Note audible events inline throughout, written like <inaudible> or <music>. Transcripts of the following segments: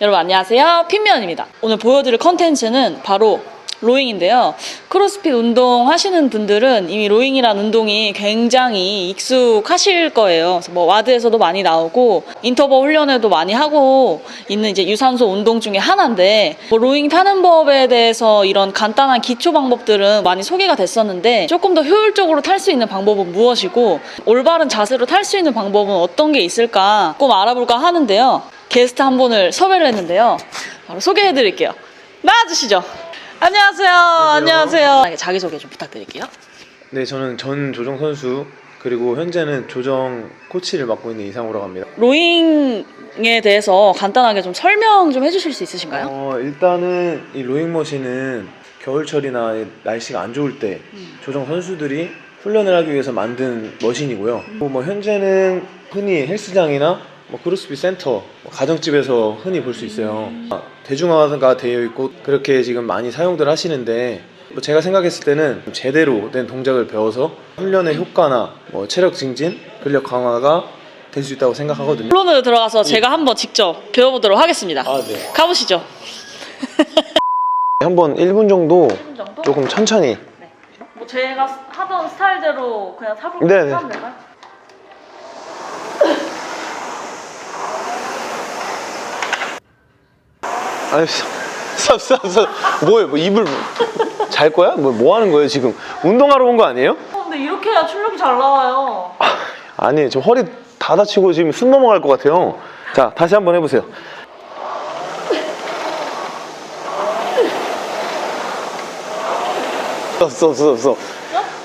여러분 안녕하세요. 핀면입니다. 오늘 보여드릴 컨텐츠는 바로 로잉인데요. 크로스핏 운동 하시는 분들은 이미 로잉이란 운동이 굉장히 익숙하실 거예요. 뭐 와드에서도 많이 나오고 인터벌 훈련에도 많이 하고 있는 이제 유산소 운동 중에 하나인데 뭐 로잉 타는 법에 대해서 이런 간단한 기초 방법들은 많이 소개가 됐었는데 조금 더 효율적으로 탈 수 있는 방법은 무엇이고 올바른 자세로 탈 수 있는 방법은 어떤 게 있을까 꼭 알아볼까 하는데요. 게스트 한 분을 섭외를 했는데요. 바로 소개해 드릴게요. 나와주시죠. 안녕하세요. 안녕하세요. 자기소개 좀 부탁드릴게요. 네, 저는 전 조정 선수 그리고 현재는 조정 코치를 맡고 있는 이상호라고 합니다. 로잉에 대해서 간단하게 좀 설명 좀 해주실 수 있으신가요? 어, 일단은 이 로잉 머신은 겨울철이나 이 날씨가 안 좋을 때 조정 선수들이 훈련을 하기 위해서 만든 머신이고요. 그리고 뭐 현재는 흔히 헬스장이나 뭐 크로스핏 센터, 뭐 가정집에서 흔히 볼 수 있어요. 아, 대중화가 되어 있고 그렇게 지금 많이 사용들 하시는데 뭐 제가 생각했을 때는 제대로 된 동작을 배워서 훈련의 효과나 뭐 체력 증진, 근력 강화가 될 수 있다고 생각하거든요. 플론으로 들어가서 제가 한번 직접 배워보도록 하겠습니다. 아, 네. 가보시죠. <laughs> 한번 1분 정도 정도? 조금 천천히 뭐 제가 하던 스타일대로 그냥 타볼 네네. 하면 될까요? 아니 쌉쌉 쌉 뭐예요? 뭐 입을 잘 거야? 뭐, 뭐 하는 거예요 지금? 운동하러 온 거 아니에요? 어, 근데 이렇게 해야 출력이 잘 나와요. 아니 지금 허리 다 다치고 지금 숨 넘어갈 것 같아요 자 다시 한번 해보세요 스톱 스톱 스톱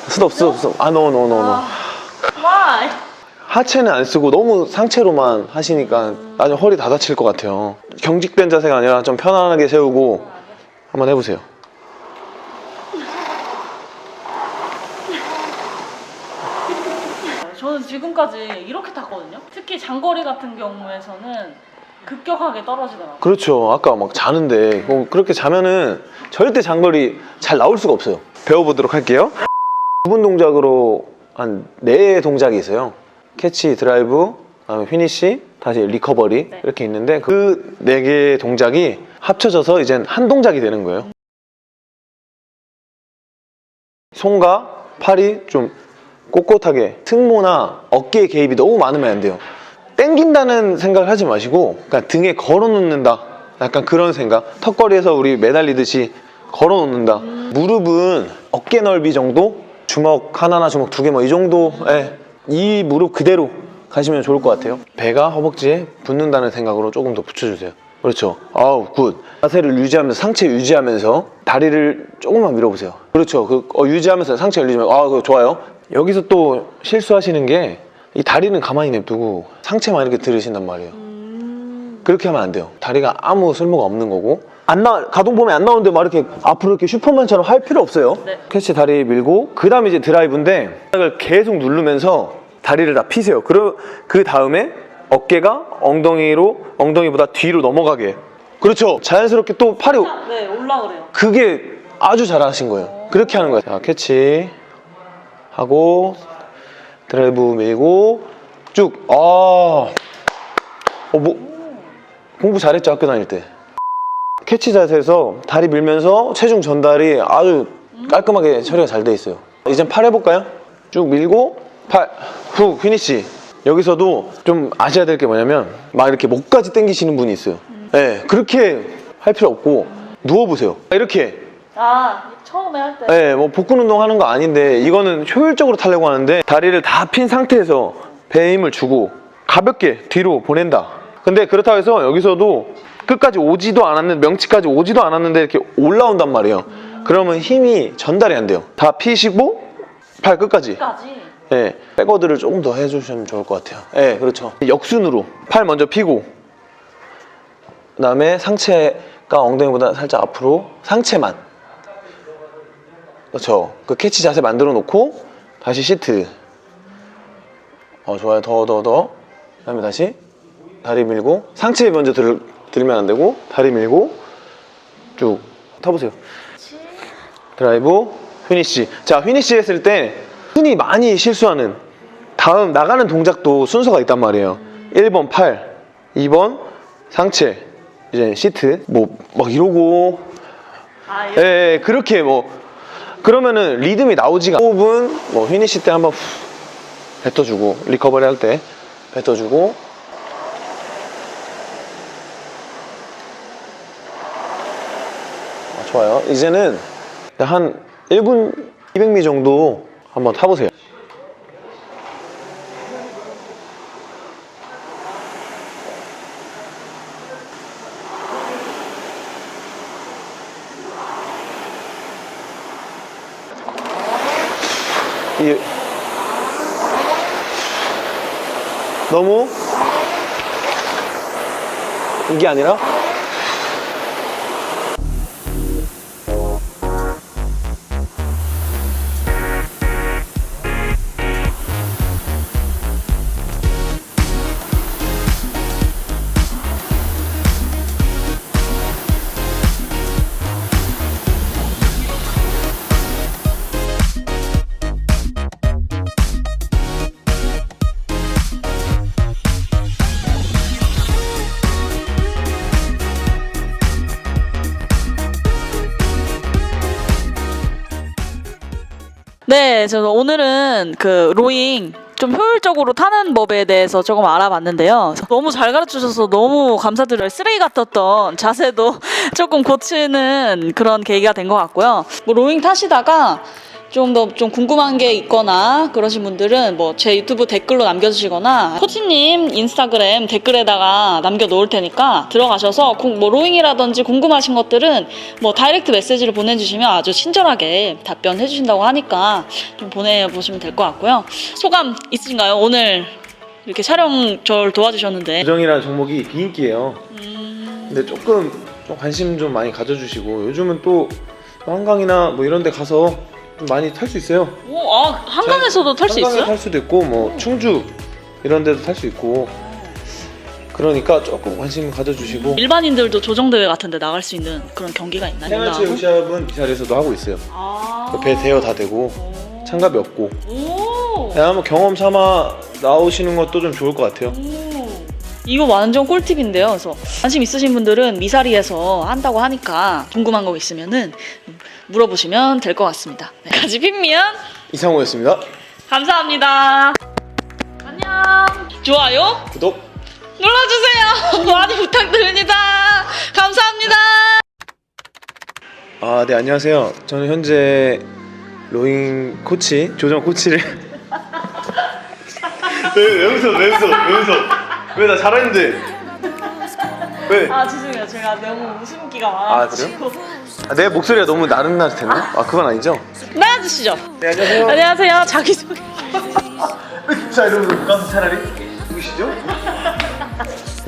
스톱 스톱 스톱 아노노 노노 와이. 하체는 안 쓰고 너무 상체로만 하시니까 나중에 허리 다 다칠 것 같아요 경직된 자세가 아니라 좀 편안하게 세우고 한번 해보세요 저는 지금까지 이렇게 탔거든요. 특히 장거리 같은 경우에서는 급격하게 떨어지더라고요. 그렇죠. 아까 막 자는데 뭐 그렇게 자면은 절대 장거리 잘 나올 수가 없어요. 배워보도록 할게요. 기본 동작으로 한 네 동작이 있어요. 캐치, 드라이브, 그다음에 피니시, 다시 리커버리 네. 이렇게 있는데 그 네 개의 동작이 합쳐져서 이젠 한 동작이 되는 거예요. 손과 팔이 좀 꼿꼿하게 승모나 어깨에 개입이 너무 많으면 안 돼요. 땡긴다는 생각을 하지 마시고 그냥 등에 걸어 놓는다. 약간 그런 생각. 턱걸이에서 우리 매달리듯이 걸어 놓는다. 무릎은 어깨 넓이 정도? 주먹 하나나 주먹 두 개 뭐 이 정도에 이 무릎 그대로 가시면 좋을 것 같아요. 배가 허벅지에 붙는다는 생각으로 조금 더 붙여주세요. 그렇죠. 아우 굿. 자세를 유지하면서 상체 유지하면서 다리를 조금만 밀어보세요. 그렇죠. 그 어, 유지하면서 상체를 유지하면 아 그거 좋아요. 여기서 또 실수하시는 게 이 다리는 가만히 냅두고 상체만 이렇게 들으신단 말이에요. 그렇게 하면 안 돼요. 다리가 아무 쓸모가 없는 거고. 안 나, 가동 보면 안 나오는데 막 이렇게 앞으로 이렇게 슈퍼맨처럼 할 필요 없어요. 네. 캐치 다리 밀고, 그 다음에 이제 드라이브인데, 바닥을 계속 누르면서 다리를 다 피세요. 그, 그 다음에 어깨가 엉덩이로, 엉덩이보다 뒤로 넘어가게. 그렇죠. 자연스럽게 또 팔이, 네, 올라 그래요. 그게 아주 잘하신 거예요. 그렇게 하는 거예요. 자, 캐치. 하고, 드라이브 밀고, 쭉. 아. 어, 뭐, 공부 잘했죠, 학교 다닐 때. 캐치 자세에서 다리 밀면서 체중 전달이 아주 깔끔하게 처리가 잘 돼 있어요. 이젠 팔 해볼까요? 쭉 밀고, 팔, 후, 피니시. 여기서도 좀 아셔야 될 게 뭐냐면, 막 이렇게 목까지 당기시는 분이 있어요. 네, 그렇게 할 필요 없고, 누워보세요. 이렇게. 아, 처음에 할 때. 네, 뭐 복근 운동 하는 거 아닌데 이거는 효율적으로 타려고 하는데 다리를 다 핀 상태에서 배에 힘을 주고 가볍게 뒤로 보낸다. 근데 그렇다고 해서 여기서도 끝까지 오지도 않았는데 명치까지 오지도 않았는데 이렇게 올라온단 말이에요. 그러면 힘이 전달이 안 돼요. 다 피시고 팔 끝까지. 까지. 네, 백워드를 조금 더 해주시면 좋을 것 같아요. 네, 그렇죠. 역순으로 팔 먼저 피고 그다음에 상체가 엉덩이보다 살짝 앞으로 상체만 그렇죠. 그 캐치 자세 만들어 놓고 다시 시트. 어 좋아요. 더 더 더. 그다음에 다시 다리 밀고 상체 먼저 들, 들면 안 되고 다리 밀고 쭉 타보세요. 드라이브 휘니시. 자 휘니시 했을 때 흔히 많이 실수하는 다음 나가는 동작도 순서가 있단 말이에요. 1번 팔, 2번 상체, 이제 시트 뭐 막 이러고 아, 예, 예, 그렇게 뭐 그러면은 리듬이 나오지가. 호흡은 뭐 휘니시 때 한번 후 뱉어주고 리커버리 할 때 뱉어주고 좋아요. 이제는 한 1분 200미 정도 한번 타보세요. 너무? 이게 아니라 네, 저는 오늘은 그 로잉 좀 효율적으로 타는 법에 대해서 조금 알아봤는데요. 너무 잘 가르쳐 주셔서 너무 감사드려요. 쓰레기 같았던 자세도 <laughs> 조금 고치는 그런 계기가 된 것 같고요. 뭐 로잉 타시다가 좀 더 좀 궁금한 게 있거나 그러신 분들은 뭐 제 유튜브 댓글로 남겨주시거나 코치님 인스타그램 댓글에다가 남겨 놓을 테니까 들어가셔서 공- 뭐 로잉이라든지 궁금하신 것들은 뭐 다이렉트 메시지를 보내주시면 아주 친절하게 답변해 주신다고 하니까 좀 보내보시면 될 것 같고요. 소감 있으신가요? 오늘 이렇게 촬영 저를 도와주셨는데 요정이라는 종목이 비인기예요 근데 조금 좀 관심 좀 많이 가져주시고 요즘은 또 한강이나 뭐 이런 데 가서 좀 많이 탈 수 있어요 오, 아, 한강에서도 탈 수 한강에 있어요? 탈 수도 있고 뭐 충주 이런 데도 탈 수 있고 그러니까 조금 관심 가져주시고 일반인들도 조정대회 같은데 나갈 수 있는 그런 경기가 있나요? 생활체육 시합은 이 자리에서도 하고 있어요 아. 배 대여 다 되고 참가비 없고 오. 그냥 한번 경험 삼아 나오시는 것도 좀 좋을 것 같아요 오. 이거 완전 꿀팁인데요. 그래서 관심 있으신 분들은 미사리에서 한다고 하니까 궁금한 거 있으면은 물어보시면 될 것 같습니다. 네. 가지 핀미연 이상호였습니다 감사합니다. 안녕. 좋아요 구독 눌러주세요. <laughs> 많이 부탁드립니다. 감사합니다. 아 네 안녕하세요 저는 현재 로잉 코치 조정 코치를 왜, 왜 웃어 왜 웃어 왜 웃어 왜 나 잘하는데 왜? 아 죄송해요. 제가 너무 웃음기가 아, 많아가지고. 아, 내 목소리가 너무 나른나듯했나? 아 그건 아니죠? 나와주시죠. 네 안녕하세요 안녕하세요. 자기소개. 자 여러분 가서 차라리 누구시죠?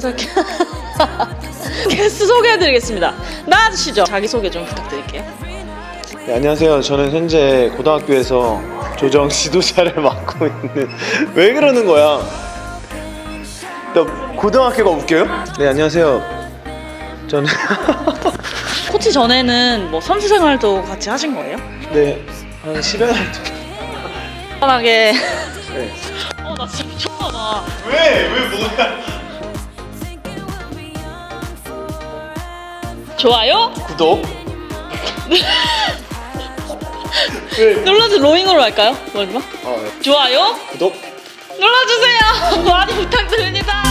<laughs> 게스트 소개해드리겠습니다. 나와주시죠. 자기소개 좀 부탁드릴게요. 네, 안녕하세요. 저는 현재 고등학교에서 조정 지도자를 맡고 <laughs> 있는. 왜 그러는 거야? 나 고등학교가 웃겨요? 네, 안녕하세요. 저는 <laughs> 코치 전에는 뭐 선수 생활도 같이 하신 거예요? 네, 한 10여 년 정도. 편하게. 네. 어, 나 진짜 미쳤나봐. 왜? 왜 뭐야? 좋아요? 구독. <laughs> 왜? 눌러주 로잉으로 할까요? 뭐지 마? 아, 네. 좋아요? 구독. 눌러주세요. 많이 부탁드립니다.